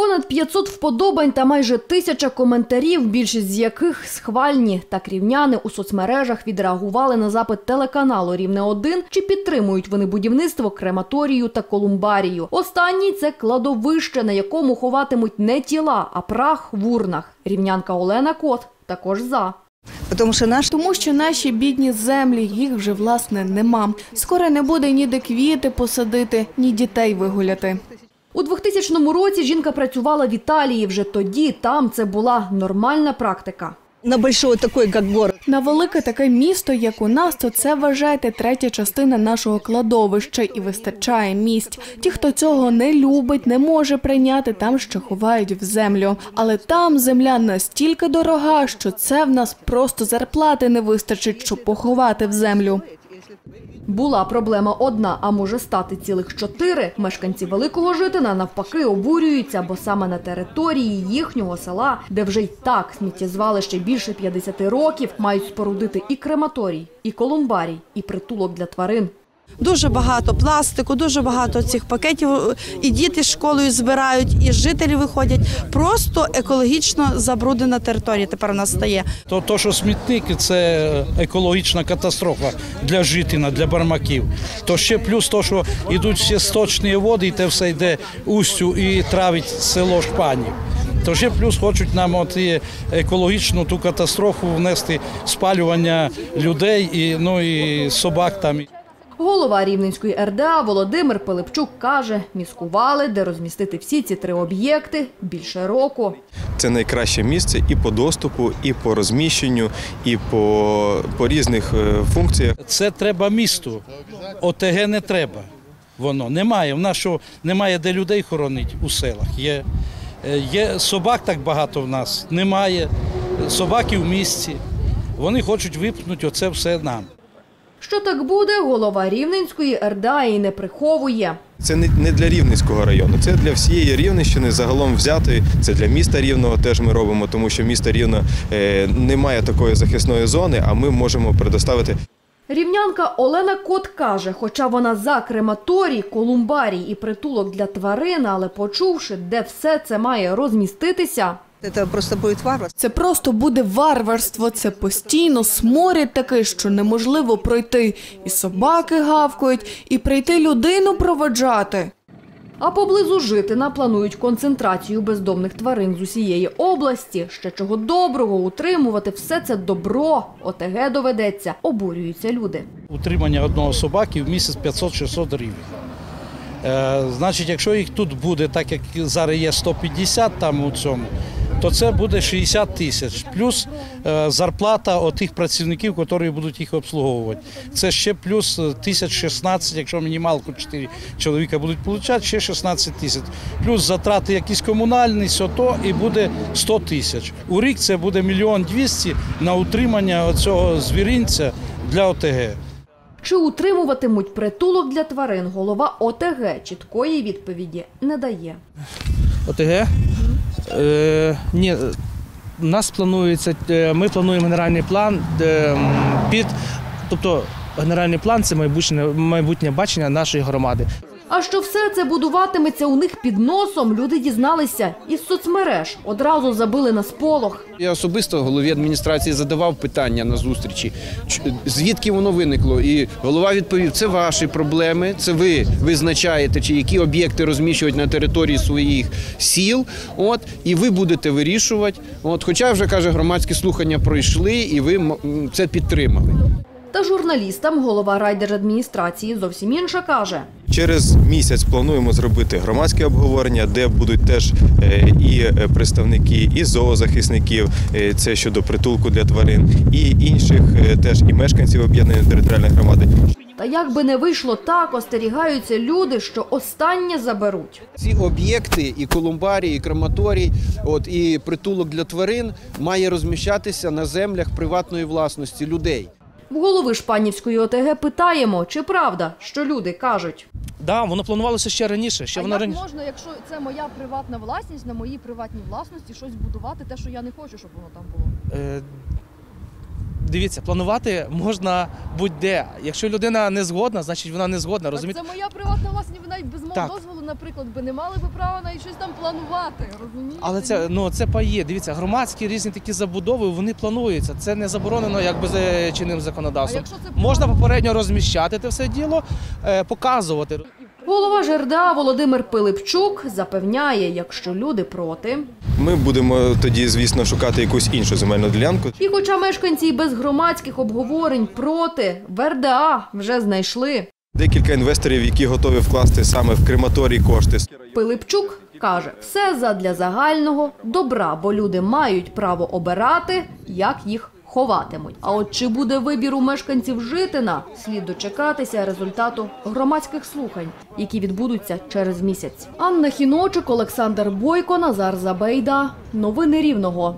Понад 500 вподобань та майже тисяча коментарів, більшість з яких схвальні. Так рівняни у соцмережах відреагували на запит телеканалу Рівне 1 чи підтримують вони будівництво крематорію та колумбарію. Останній це кладовище, на якому ховатимуть не тіла, а прах в урнах. Рівнянка Олена Кот також за. Тому що наш Тому що наші бідні землі, їх вже власне нема. Скоро не буде ніде квіти посадити, ні дітей вигуляти. У 2000 році жінка працювала в Італії. Вже тоді там це була нормальна практика. на большой такой, как город. На велике таке місто, як у нас, то це вважайте третя частина нашого кладовища і вистачає місць. Ті, хто цього не любить, не може прийняти, там ще ховають в землю. Але там земля настільки дорога, що це в нас просто зарплати не вистачить, щоб поховати в землю. Була проблема одна, а може стати цілих чотири. Мешканці Великого Житина навпаки обурюються, бо саме на території їхнього села, де вже й так сміттєзвалище більше 50 років, мають спорудити і крематорій, і колумбарій, і притулок для тварин. Дуже багато пластику, дуже багато цих пакетів. І діти з школою збирають, і жителі виходять. Просто екологічно забруднена територія тепер у нас стає. То, то, що смітники це екологічна катастрофа для житина, для бармаків. То ще плюс то, що йдуть всі сточні води, і те все йде устю і травить село Шпанів. То ще плюс хочуть нам от і екологічну ту катастрофу внести спалювання людей і, ну, і собак там. Голова Рівненської РДА Володимир Пилипчук каже, міскували, де розмістити всі ці три об'єкти більше року. Це найкраще місце і по доступу, і по розміщенню, і по, по різних е, функціях. Це треба місту. ОТГ не треба. Воно немає. В нас що немає де людей хоронить у селах. Є, е, є собак так багато в нас. Немає. Собаки в місті. Вони хочуть випнути оце все нам. Що так буде, голова Рівненської РДА і не приховує. Це не, для Рівненського району, це для всієї Рівненщини загалом взяти. Це для міста Рівного теж ми робимо, тому що місто Рівно е, не має такої захисної зони, а ми можемо предоставити Рівнянка Олена Кот каже, хоча вона за крематорій, колумбарій і притулок для тварин, але почувши, де все це має розміститися, Это просто будет варварство. Це просто буде варварство. Це постійно сморід такий, що неможливо пройти. І собаки гавкають, і прийти людину проводжати. А поблизу Житина планують концентрацію бездомних тварин з усієї області. Ще чого доброго утримувати все це добро. ОТГ доведеться, обурюються люди. Утримання одного собаки в місяць 500-600 гривень. Е, значить, якщо їх тут буде, так як зараз є 150 там у цьому, то це буде 60 тисяч. Плюс е, зарплата отих працівників, які будуть їх обслуговувати. Це ще плюс е, тисяч 16, якщо мінімалку 4 чоловіка будуть отримати, ще 16 тисяч. Плюс затрати якісь комунальні, сото і буде 100 тисяч. У рік це буде мільйон 200 на утримання цього звіринця для ОТГ. Чи утримуватимуть притулок для тварин, голова ОТГ чіткої відповіді не дає. ОТГ? Е, ні, нас планується, е, ми плануємо генеральний план під, тобто генеральний план це майбутнє, майбутнє бачення нашої громади. А що все це будуватиметься у них під носом, люди дізналися із соцмереж. Одразу забили на сполох. Я особисто голові адміністрації задавав питання на зустрічі, звідки воно виникло. І голова відповів: це ваші проблеми, це ви визначаєте, чи які об'єкти розміщувати на території своїх сіл. От і ви будете вирішувати. От, хоча вже каже, громадські слухання пройшли, і ви це підтримали. Та журналістам голова райдержадміністрації зовсім інша каже. Через місяць плануємо зробити громадське обговорення, де будуть теж е, і е, представники, і зоозахисників, е, це щодо притулку для тварин, і інших теж і мешканців об'єднаної територіальної громади. Та як би не вийшло так, остерігаються люди, що останнє заберуть. Ці об'єкти, і колумбарій, і крематорій, от і притулок для тварин має розміщатися на землях приватної власності людей. В голови Шпанівської ОТГ питаємо, чи правда, що люди кажуть. Да, воно планувалося ще раніше. Ще а воно як раніше. можна, якщо це моя приватна власність, на моїй приватній власності щось будувати, те, що я не хочу, щоб воно там було? Е, Дивіться, планувати можна будь-де. Якщо людина не згодна, значить вона не згодна. Розумієте? Це моя приватна власність, ви навіть без мого Так. дозволу, наприклад, би не мали би права навіть щось там планувати, розумієте? Але це ну це пає. Дивіться, громадські різні такі забудови вони плануються. Це не заборонено якби за чинним А законодавством. якщо це Можна попередньо розміщати це все діло, е, показувати. Голова ЖРДА Володимир Пилипчук запевняє, якщо люди проти. Ми будемо тоді, звісно, шукати якусь іншу земельну ділянку. І хоча мешканці без громадських обговорень проти, в РДА вже знайшли. Декілька інвесторів, які готові вкласти саме в крематорій кошти. Пилипчук каже, все задля загального добра, бо люди мають право обирати, як їх ховатимуть. А от чи буде вибір у мешканців Житина, слід дочекатися результату громадських слухань, які відбудуться через місяць. Анна Хіночик, Олександр Бойко, Назар Забейда. Новини Рівного.